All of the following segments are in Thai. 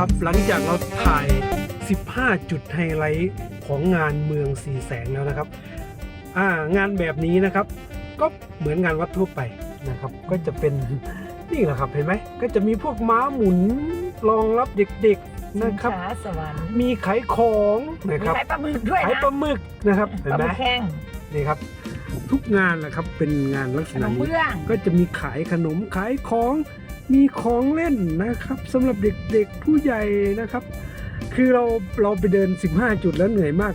ครับหลังจากเราถ่าย 15 จุดไฮไลท์ของงานเมืองสีแสงแล้วนะครับอ่างานแบบนี้นะครับ ก็เหมือนงานวัดทั่วไปนะครับ ก็จะเป็นนี่แหละครับเห็นไหมก็จะมีพวกม้าหมุนรองรับเด็กๆนะครับสินค้าสวรรค์มีขายของนะมีครับขายปลาหมึกด้วยขายนะปลาหมึกนะครับเห็นปลาหไหมมึกแห้งนี่ครับ ทุกงานนะครับเป็นงานลักษขนณะมนี้เบื้องก็จะมีขายขนมขายของ มีของเล่นนะครับสำหรับเด็กๆผู้ใหญ่นะครับ คือเราเราไปเดิน 15 จุดแล้วเหนื่อยมาก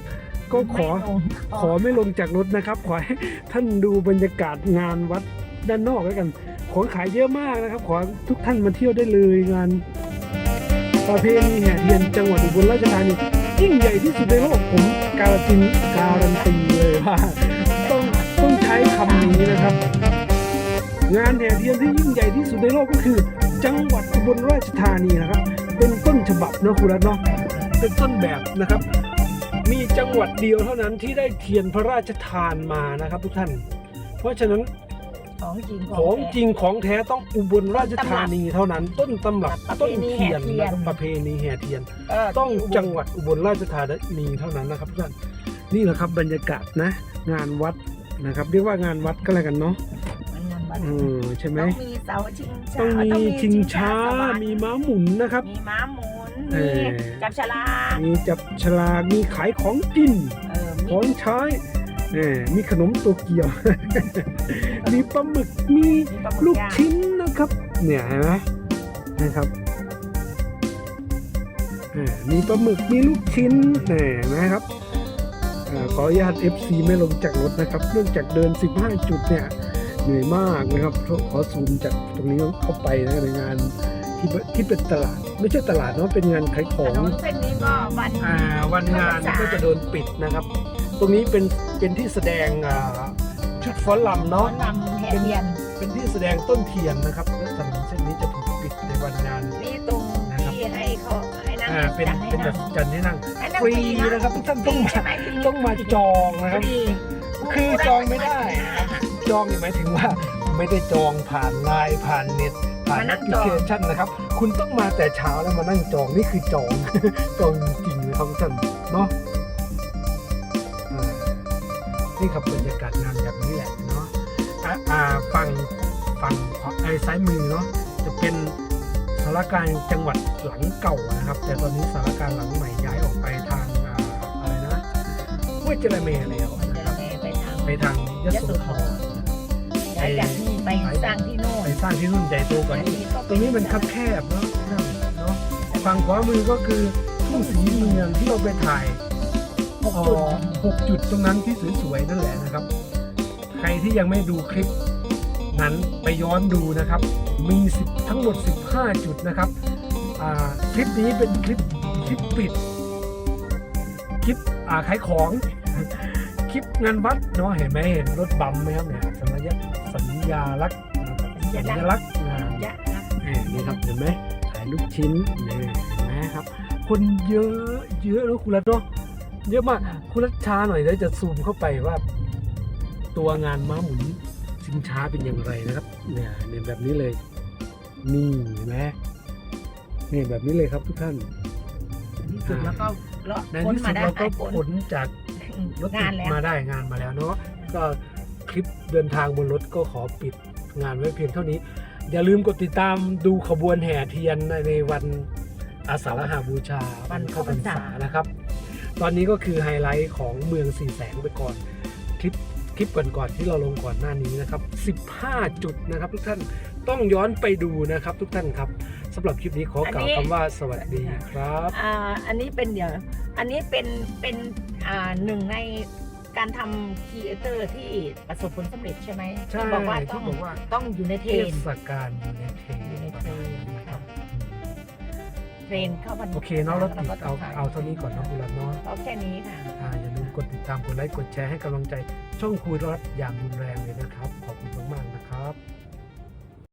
ก็ขอไม่ลงขอไม่ลงจากรถนะครับ ขอให้ท่านดูบรรยากาศงานวัดด้านนอกแล้วกัน ของขายเยอะมากนะครับ ขอทุกท่านมาเที่ยวได้เลยงานประเพณีแห่เทียนจังหวัดอุบลราชธานียิ่งใหญ่ที่สุดในโลกผมการันตีการันตีเลยว่าต้องต้องใช้คำนี้นะครับ งานแห่เทียนที่ยิ่งใหญ่ที่สุดในโลกก็คือ จังหวัดอุบลราชธานีนะครับ เป็นต้นฉบับเนอะคุณรัตน์เนาะเป็นต้นแบบนะครับ มีจังหวัดเดียวเท่านั้นที่ได้เทียนพระราชทานมานะครับ ทุกท่าน เพราะฉะนั้นของจริงของแท้จริงของแท้ต้องอุบลราชธานีเท่านั้น ต้นตำรับประเพต้นณีเทียนแห่เทียนนะครับประเพณีแห่เทียนก็ต้องที่จังหวัดอุบลราชธานีเท่านั้นนะครับทุกท่านนี่แหละครับบรรยากาศนะ งานวัดนะครับ เรียกว่างานวัดก็แล้วกันเนาะมันงานวัด เออใช่ไหมต้องมีเสาชิงช้าต้องมีชิงช้า สวรรค์มีม้าหมุนนะครับ มีม้าหมุนเอมีอ จับฉลากมีจับฉลากมีขายของกิน เออขมีองใช้เออมีขนมโตเกียว มีปลาหมึก มีมีปลาหมึลูกกย่างชิ้นนะครับ เนี่ยเห็นไหมนะครับเออมีปลาหมึก มีลูกชิ้นเนี่ยเห็นไหมครับเอ่อขออนุญาต FC ไม่ลงจากรถนะครับ เนื่องจากเดิน 15 จุดเนี่ย เหนื่อยมากนะครับขอซูมจากตรงนี้เข้าไปนะในงานที่ที่เป็นตลาด ไม่ใช่ตลาดเนาะเป็นงานขายขถองนนเส้นนี้ก็วันอ่าวันงานก็จะโดนปิดนะครับ ตรงนี้เป็นเป็นที่แสดงอ่าชุดฟ้อนลำน้อเนาะนนำแห่เทียนเป็นที่แสดงต้นเทียนนะครับและถนนเส้นนี้จะถูกปิดในวันงานมีตรงที่ให้เขาให้นั่งอ่าเป็นจัดให้เป็นแบนั่บงจันให้นั่งให้นั่งฟรีนะนะครับทุกท่านต้องฟรีมาใช่ไหมฟรีต้องมาจองนะครับฟรีคือจองไม่ได้นะครับ จองนี่หมายถึงว่าไม่ได้จองผ่านไลน์ผ่านเน็ตผ่านแอปพลิเคชันนะครับ คุณต้องมาแต่เช้าแล้วมานั่งจองนี่คือจอง จองจริงๆนะครับทุกท่านเนาะอ่านี่ครับบรรยากาศงานแบบนี้แหละเนาะอ่าอ่าฝั่งฝั่งไอ้ซ้ายมือเนาะจะเป็นสารกลารจังหวัดหลังเก่านะครับ แต่ตอนนี้สารกลารหลังใหม่ย้ายออกไปทางอ่าอะไรนะห้วยเจริญเมแล้วมันนะจะครับ ไปทางไปทางยโสธร ย้ายจากนี่ไปสร้างที่โน่นไปสร้างที่นู่นใหญ่โตกว่านี้ตรงนี้มันคับแคบเนาะเนาะฝั่งขวามือก็คือทุ่งสีเมืองที่เราไปถ่ายหกจุดหกจุดตรงนั้นที่สวยๆนั่นแหละนะครับ ใครที่ยังไม่ดูคลิปนั้นไปย้อนดูนะครับ มี10ทั้งหมด 15 จุดนะครับอ่าคลิปนี้เป็นคลิปคลิปปิด คลิปอ่าขายของ คลิปงานวัดเนาะเห็นไหมเห็นรถบัมไหมครับเนี่ยสัญญาสัญญาลักษณ์นะครับสัญลักษณ์งานยะนะเอ่นี่ครับเห็นไหมถ่ายลูกชิ้นนี่เห็นไหมครับ คนเยอะเยอะแล้วคุณรัตน์เนาะเยอะมากคุณรัตน์ช้าหน่อยแล้วจะซูมเข้าไปว่า ตัวงานม้าหมุนชิงช้าเป็นอย่างไรนะครับ เนี่ยเนี่ยแบบนี้เลย นี่เห็นไหมนี่แบบนี้เลยครับทุกท่านที่สุดแล้วก็เลาะในพ้นที่สุมาดได้เราก็พ้นผลจาก รถติงาดนแล้ว มาได้งานมาแล้วเนาะก็คลิปเดินทางบนรถก็ขอปิดงานไว้เพียงเท่านี้ อย่าลืมกดติดตามดูขบวนแห่เทียนในในวันอาสาฬหาบูชาวันเข้าพรรษานะครับ ตอนนี้ก็คือไฮไลท์ของเมืองสี่แสงไปก่อนคลิป คลิปก่อนๆที่เราลงก่อนหน้านี้นะครับ 15 จุดนะครับ ทุกท่านต้องย้อนไปดูนะครับ ทุกท่านครับสำหรับคลิปนี้ขอกล่าวคำว่าสวัสดีครับอ่าอันนี้เป็นเดี๋ยวอันนี้เป็นเป็นอ่าหนึ่งในการทำครีเอเตอร์ที่ประสบผลสำเร็จใช่ไหมใช่ที่บอกว่าต้ที่องบอกว่า ต้องอยู่ในเทเทรนศกาลอยู่ในเทรนอยู่ในเทรนนะครับเท รนเข้าวันโอเคเนาะเราติดก็ต้เอางถ่ยเอาเท่านี้ก่อนเนาะคุณรัตน์เนาะเอาแค่นี้ค่ะอ่าอย่าลืมกดติดตามกดไลค์กดแชร์ให้กำลังใจช่องคุยรัตน์อย่างรุนแรงเลยนะครับ ขอบคุณมากๆนะครับ